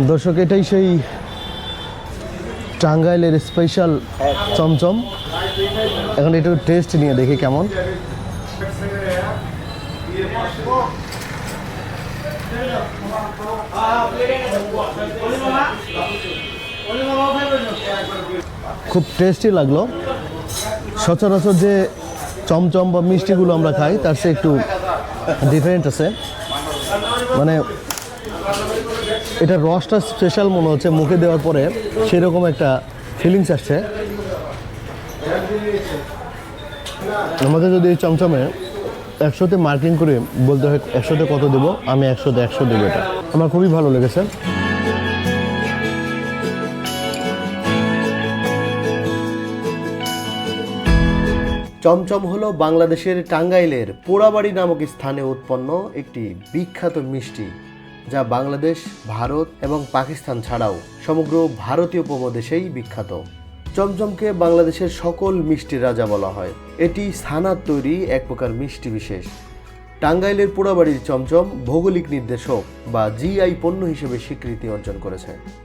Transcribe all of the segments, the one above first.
দর্শক, এটাই সেই টাঙ্গাইলের স্পেশাল চমচম। এখন একটু টেস্ট নিয়ে দেখি কেমন। খুব টেস্টি লাগল। সচরাচর যে চমচম বা মিষ্টিগুলো আমরা খাই, তার চেয়ে একটু ডিফারেন্ট আছে। মানে এটা রসটা স্পেশাল মনে হচ্ছে, মুখে দেওয়ার পরে সেরকম একটা ফিলিংস আসছে। আমাদের যদি এই চমচমে একশোতে মার্কিং করে বলতে হয়, একশোতে কত দেবো? আমি একশোতে একশো দেবো এটা। আমার খুবই ভালো লেগেছে। চমচম হলো বাংলাদেশের টাঙ্গাইলের পোড়াবাড়ি নামক স্থানে উৎপন্ন একটি বিখ্যাত মিষ্টি। যা বাংলাদেশ, ভারত এবং পাকিস্তান ছাড়াও সমগ্র ভারতীয় উপমহাদেশেই বিখ্যাত। চমচমকে বাংলাদেশের সকল মিষ্টির রাজা বলা হয়। এটি সানার তৈরি এক প্রকার মিষ্টি বিশেষ। টাঙ্গাইলের পোড়াবাড়ির চমচম ভৌগোলিক নির্দেশক বা জিআই পণ্য হিসেবে স্বীকৃতি অর্জন করেছে।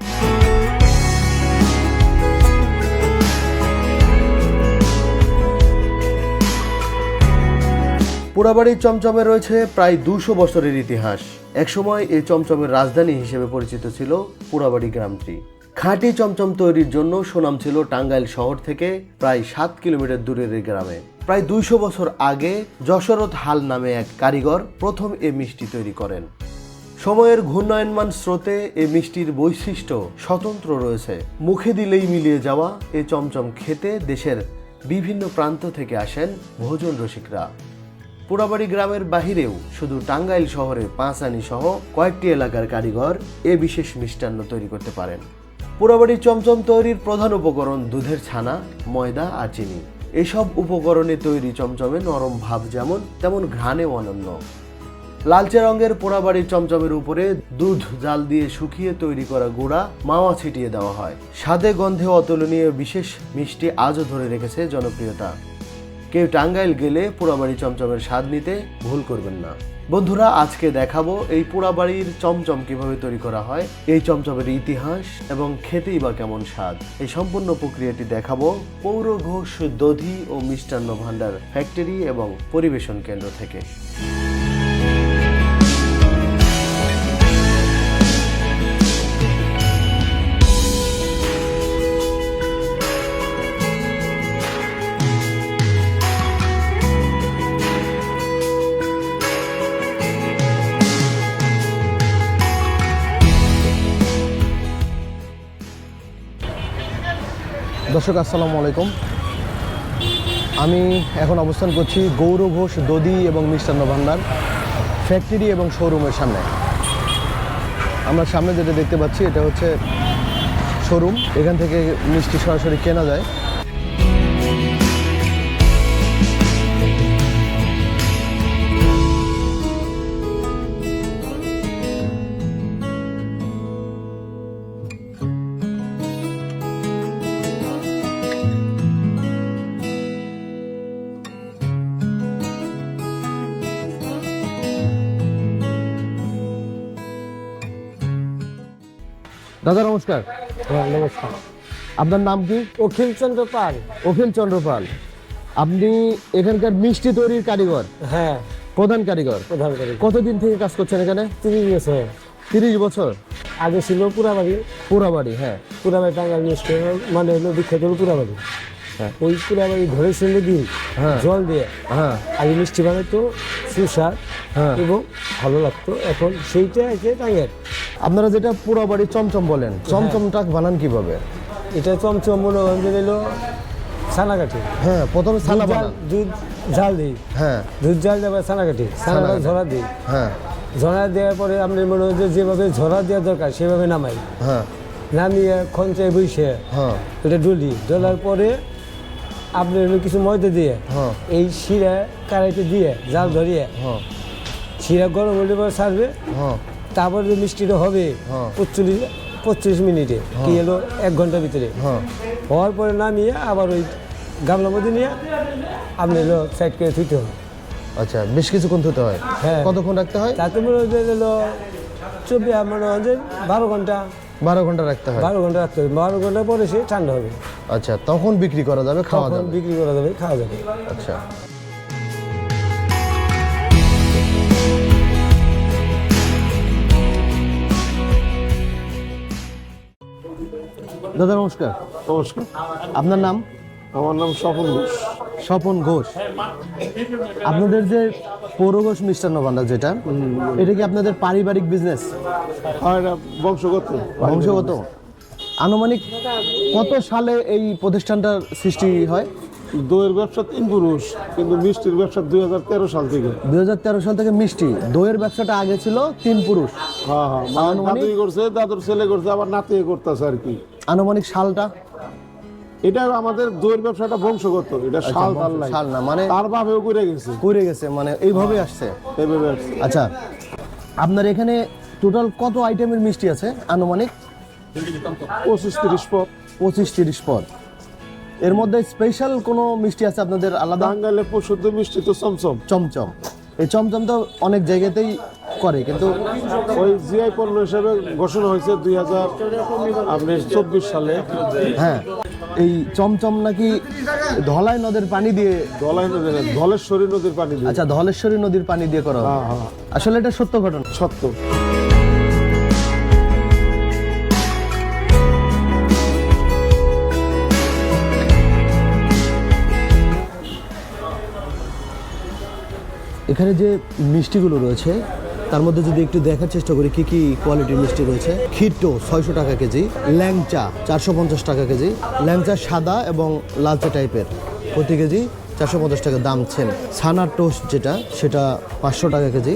পোড়াবাড়ির চমচমে রয়েছে প্রায় দুশো বছরের ইতিহাস। একসময় এই চমচমের রাজধানী হিসেবে পরিচিত ছিল পোড়াবাড়ি গ্রামটি। খাঁটি চমচম তৈরির জন্য সুনাম ছিল টাঙ্গাইল শহর থেকে প্রায় সাত কিলোমিটার দূরের এই গ্রামে। প্রায় দুইশো বছর আগে যশরথ হাল নামে এক কারিগর প্রথম এ মিষ্টি তৈরি করেন। সময়ের ঘূর্ণায়নমান স্রোতে এ মিষ্টির বৈশিষ্ট্য স্বতন্ত্র রয়েছে। মুখে দিলেই মিলিয়ে যাওয়া এ চমচম খেতে দেশের বিভিন্ন প্রান্ত থেকে আসেন ভোজন রসিকরা। পোড়াবাড়ি গ্রামের বাহিরেও শুধু টাঙ্গাইল শহরে পাঁচানি সহ কয়েকটি এলাকার কারিগর এ বিশেষ মিষ্টান্ন তৈরি করতে পারেন। পোড়াবাড়ির চমচম তৈরির প্রধান উপকরণ দুধের ছানা, ময়দা আর চিনি। এসব উপকরণে তৈরি চমচমে নরম ভাব যেমন, তেমন ঘ্রাণেও অনন্য। লালচে রঙের পোড়াবাড়ির চমচমের উপরে দুধ জাল দিয়ে শুকিয়ে তৈরি করা গুঁড়া মাওয়া ছিটিয়ে দেওয়া হয়। স্বাদে গন্ধে অতুলনীয় বিশেষ মিষ্টি আজও ধরে রেখেছে জনপ্রিয়তা। কেউ টাঙ্গাইল গেলে পোড়াবাড়ি চমচমের স্বাদ নিতে ভুল করবেন না। বন্ধুরা, আজকে দেখাবো এই পোড়াবাড়ির চমচম কীভাবে তৈরি করা হয়, এই চমচমের ইতিহাস এবং খেতেই বা কেমন স্বাদ। এই সম্পূর্ণ প্রক্রিয়াটি দেখাবো পৌর ঘোষ দধি ও মিষ্টান্ন ভাণ্ডার ফ্যাক্টরি এবং পরিবেশন কেন্দ্র থেকে। দর্শক, আসসালামু আলাইকুম। আমি এখন অবস্থান করছি গৌর ঘোষ দদি এবং মিষ্টান্ন ভান্ডার ফ্যাক্টরি এবং শোরুমের সামনে। আমরা সামনে যেটা দেখতে পাচ্ছি, এটা হচ্ছে শোরুম। এখান থেকে মিষ্টি সরাসরি কেনা যায়। দাদা নমস্কার। হ্যাঁ নমস্কার। আপনার নাম কি? অখিল চন্দ্র পাল। অখিল চন্দ্রপাল আপনি এখানকার মিষ্টি তৈরির কারিগর? হ্যাঁ। প্রধান কারিগর? প্রধান করি কতদিন থেকে কাজ করছেন এখানে? তিরিশ বছর। তিরিশ বছর? আগে ছিল পুরাবাড়ি। পুরাবাড়ি হ্যাঁ। পুরাবাড়ি টাঙ্গাল মিষ্টি মানে হলো বিখ্যাত হলো পুরাবাড়ি। হ্যাঁ। ওই পুরাবাড়ি ধরেছিল দিন হ্যাঁ। জল দিয়ে। হ্যাঁ। আগে মিষ্টি বানাতো সুস্বাদ হ্যাঁ। এবং ভালো লাগতো। এখন সেইটা আছে টাঙ্গের আপনারা যেটা পুরো বাড়ি চমচম বলেন চমচমটা বানান কীভাবে? এটা চমচম মনে করেন যে হলো ছানাকাঠি। হ্যাঁ প্রথমে ছানা জাল বানান। দুধ জাল দিই। হ্যাঁ। দুধ জাল দেওয়ার ছানাকাঠি ছানাটা ছানাকাঠি। ঝরা দিই। হ্যাঁ। ঝরা দেওয়ার পরে আপনি মনে হয় যেভাবে ঝরা দেওয়া দরকার সেভাবে নামাই। হ্যাঁ। নামিয়ে খঞ্চায় বইসে হ্যাঁ। এটা ডুলি। ডলার পরে আপনি হলো কিছু ময়দা দিয়ে হ্যাঁ। এই শিরা কারাইতে দিয়ে জাল ধরিয়ে হ্যাঁ। শিরা গরম হলে পরে ছাড়বে হ্যাঁ। তারপরে মিষ্টিটা হবে হ্যাঁ। পঁচল্লিশ পঁচিশ মিনিটে কি এলো এক ঘণ্টার ভিতরে। হ্যাঁ। হওয়ার পরে নামিয়ে আবার ওই গামলা মধ্যে নিয়ে আপনি হলো সাইড করে থুইতে হবে। আচ্ছা বেশ কিছুক্ষণ ধুতে হয়। হ্যাঁ। কতক্ষণ রাখতে হয়? তাতে মনে হয় এলো চব্বিশ মনে হয় যে বারো ঘণ্টা। বারো ঘণ্টা রাখতে হয়। বারো ঘণ্টা রাখতে হবে। বারো ঘণ্টা পরে সে ঠান্ডা হবে। আচ্ছা তখন বিক্রি করা যাবে খাওয়া যাবে? বিক্রি করা যাবে খাওয়া যাবে। আচ্ছা। দাদা নমস্কার। নমস্কার। আপনার নাম? আমার নাম স্বপন ঘোষ। স্বপন ঘোষ। আপনাদের যে পৌর ঘোষ মিষ্টান্ন ভান্ডার যেটা এটা কি আপনাদের পারিবারিক বিজনেস আর বংশগত। বংশগত। আনুমানিক কত সালে এই প্রতিষ্ঠানটার সৃষ্টি হয়? দইয়ের ব্যবসা তিন পুরুষ কিন্তু মিষ্টির ব্যবসা দুই হাজার তেরো সাল থেকে। দুই হাজার তেরো সাল থেকে মিষ্টি। দইয়ের ব্যবসাটা আগে ছিল তিন পুরুষ। হ্যাঁ হ্যাঁ। মানে? করছে দাদুর ছেলে করছে আবার নাতিয়ে করতেছে আর কি। আনুমানিক সালটা এটা আমাদের দইয়ের ব্যবসাটা বংশগত এটা শাল তাল নাই। সাল না মানে তার বাপেও করে গেছে। করে গেছে মানে এইভাবে আসছে? এইভাবে আসছে। আচ্ছা আপনার এখানে টোটাল কত আইটেমের মিষ্টি আছে আনুমানিক? পঁচিশ তিরিশ পদ। পঁচিশ তিরিশ পদ। এর মধ্যে স্পেশাল কোনো মিষ্টি আছে আপনাদের আলাদা? টাঙ্গাইলে পশুদ্ধ মিষ্টি তো চমচম। চমচম। এই চমচম তো অনেক জায়গাতেই করে কিন্তু ওই জিআই পণ্য হিসেবে ঘোষণা হয়েছে দুই হাজার চব্বিশ সালে। হ্যাঁ এই চমচম নাকি ধলাই নদের পানি দিয়ে ধলাই নদীর ধলেশ্বরী নদীর পানি দিয়ে। আচ্ছা ধলেশ্বরী নদীর পানি দিয়ে করা হয়। হ্যাঁ হ্যাঁ। আসলে এটা সত্য ঘটনা? সত্য। এখানে যে মিষ্টিগুলো রয়েছে তার মধ্যে যদি একটু দেখার চেষ্টা করি, কি কি কোয়ালিটির মিষ্টি রয়েছে? খিট্টো ছয়শো টাকা কেজি, ল্যাংচা চারশো পঞ্চাশ টাকা কেজি, ল্যাংচা সাদা এবং লালচা টাইপের। প্রতি কেজি চারশো পঞ্চাশ টাকা দাম ছেন। ছানার টোস্ট যেটা, সেটা পাঁচশো টাকা কেজি,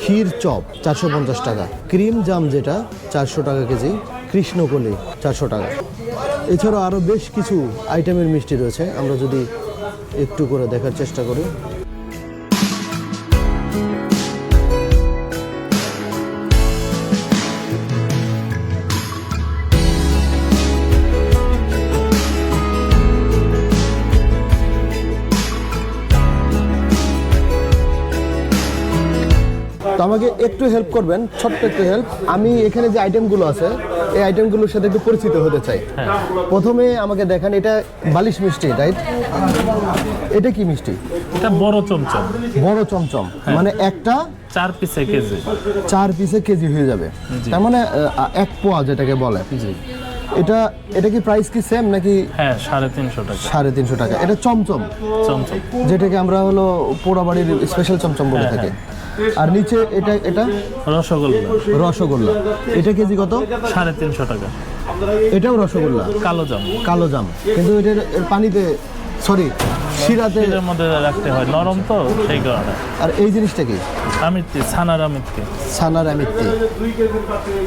ক্ষীর চপ চারশো পঞ্চাশ টাকা, ক্রিম জাম যেটা চারশো টাকা কেজি, কৃষ্ণকলি চারশো টাকা। এছাড়াও আরও বেশ কিছু আইটেমের মিষ্টি রয়েছে। আমরা যদি একটু করে দেখার চেষ্টা করি। তো আমাকে একটু হেল্প করবেন ছোট্ট একটু হেল্প আমি এখানে যে আইটেমগুলো আছে এই আইটেমগুলোর সাথে একটু পরিচিত হতে চাই। প্রথমে আমাকে দেখান এটা বালিশ মিষ্টি রাইট এটা কি মিষ্টি? এটা বড় চমচম। বড় চমচম মানে একটা চার পিসে কেজি। চার পিসে কেজি হয়ে যাবে। তার মানে এক পোয়া যেটাকে বলে। এটা এটা কি প্রাইস কি সেম নাকি হ্যাঁ সাড়ে তিনশো টাকা। সাড়ে তিনশো টাকা? এটা চমচম। চমচম। যেটাকে আমরা হলো পোড়াবাড়ির স্পেশাল চমচম বলে হ্যাঁ, থাকি। আর নিচে এটা এটা? রসগোল্লা। রসগোল্লা। এটা কেজি কত? সাড়ে তিনশো টাকা। এটাও রসগোল্লা? কালো জাম। কালো জাম। কিন্তু এটার এর পানিতে সরি শিরাতে এর মধ্যে রাখতে হয়। নরম তো সেই কারণে। আর এই জিনিসটা কি? আমিত্তি ছানার আমিত্তি। সানার আমিত্তি।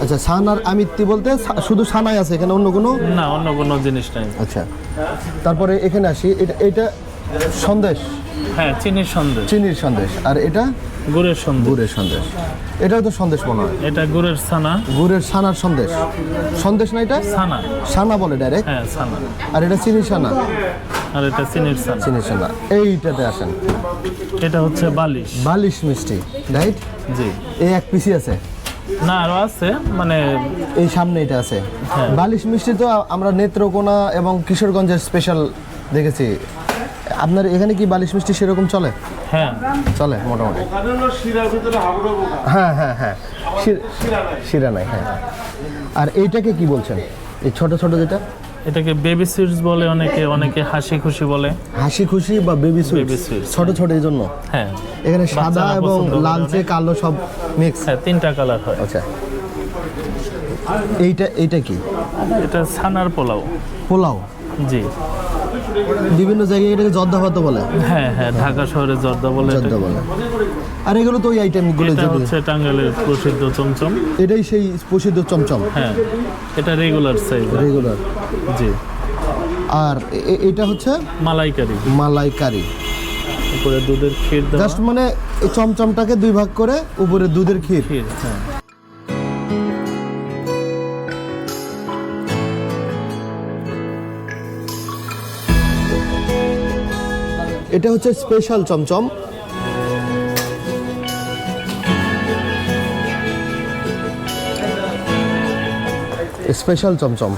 আচ্ছা সানার আমিত্তি বলতে শুধু সানাই আছে এখানে অন্য কোনো? না অন্য কোনো জিনিস নেই। আচ্ছা। তারপরে এখানে আসি। এটা এটা সন্দেশ। হ্যাঁ চিনির সন্দেশ। চিনির সন্দেশ। আর এটা? গুড়ের সন্দেশ। গুড়ের সন্দেশ। এটাও তো সন্দেশ মনে হয়। এটা গুড়ের ছানা। গুড়ের সানার সন্দেশ। সন্দেশ না এটা? ছানা। সানা বলে ডাইরেক্ট হ্যাঁ ছানা। আর এটা চিনি সানা আর এটা চিনির ছানা। চিনি সানা এইটাতে আসেন। এটা হচ্ছে বালিশ। বালিশ মিষ্টি রাইট জি। এই এক পিসি আছে? না আরও আছে মানে এই সামনে এটা আছে। হ্যাঁ। বালিশ মিষ্টি তো আমরা নেত্রকোনা এবং কিশোরগঞ্জের স্পেশাল দেখেছি। আপনার এখানে কি বালিশ মিষ্টি সেরকম চলে? হ্যাঁ। চলে মোটামুটি। হ্যাঁ হ্যাঁ হ্যাঁ। শির- নাই হ্যাঁ আর এইটাকে কি বলছেন? এই ছোট ছোট যেটা? এটাকে বেবি সুইটস বলে অনেকে অনেকে হাসি খুশি বলে। হাসি খুশি বা বেবি সুইট Baby sweets, ছোট ছোট এই জন্য? হ্যাঁ। এখানে সাদা এবং লালচে কালো সব মিক্স হ্যাঁ তিনটা কালার হয়। আচ্ছা। এইটা এইটা কি? এটা ছানার পোলাও। পোলাও? জি। বিভিন্ন জায়গায় এটাকে জর্দা ভাত বলে। হ্যাঁ হ্যাঁ ঢাকা শহরে জর্দা বলে জর্দা বলে। আর এগুলো তো ওই আইটেমগুলো এটা যদি হচ্ছে টাঙ্গাইলের প্রসিদ্ধ চমচম। এটাই সেই প্রসিদ্ধ চমচম। হ্যাঁ এটা রেগুলার সাইজ রেগুলার জি। আর এটা হচ্ছে মালাইকারি। মালাইকারি। উপরে দুধের ক্ষীর জাস্ট মানে চমচমটাকে দুই ভাগ করে উপরে দুধের ক্ষীর। ক্ষীর হ্যাঁ। এটা হচ্ছে স্পেশাল চমচম। স্পেশাল চমচম।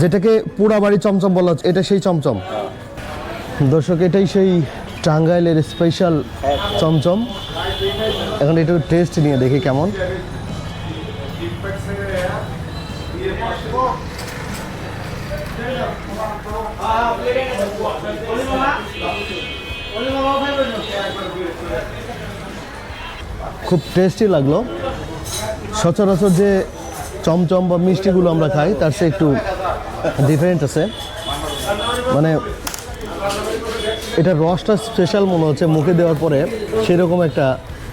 যেটাকে পুরাবাড়ি চমচম বলা হচ্ছে, এটা সেই চমচম। দর্শক, এটাই সেই টাঙ্গাইলের স্পেশাল চমচম। এখন একটু টেস্ট নিয়ে দেখি কেমন। খুব টেস্টি লাগল। সচরাচর যে চমচম বা মিষ্টিগুলো আমরা খাই, তার চেয়ে একটু ডিফারেন্ট আছে। মানে এটা রসটা স্পেশাল মনে হচ্ছে, মুখে দেওয়ার পরে সেরকম একটা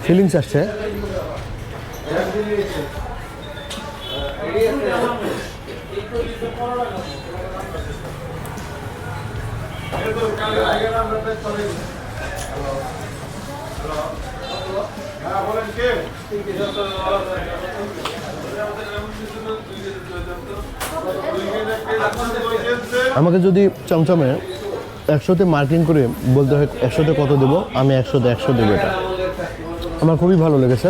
ফিলিংস আসছে। আমাকে যদি চমচমে একশোতে মার্কিং করে বলতে হয় একশোতে কত দেবো? আমি একশোতে একশো দেবো এটা। আমার খুবই ভালো লেগেছে।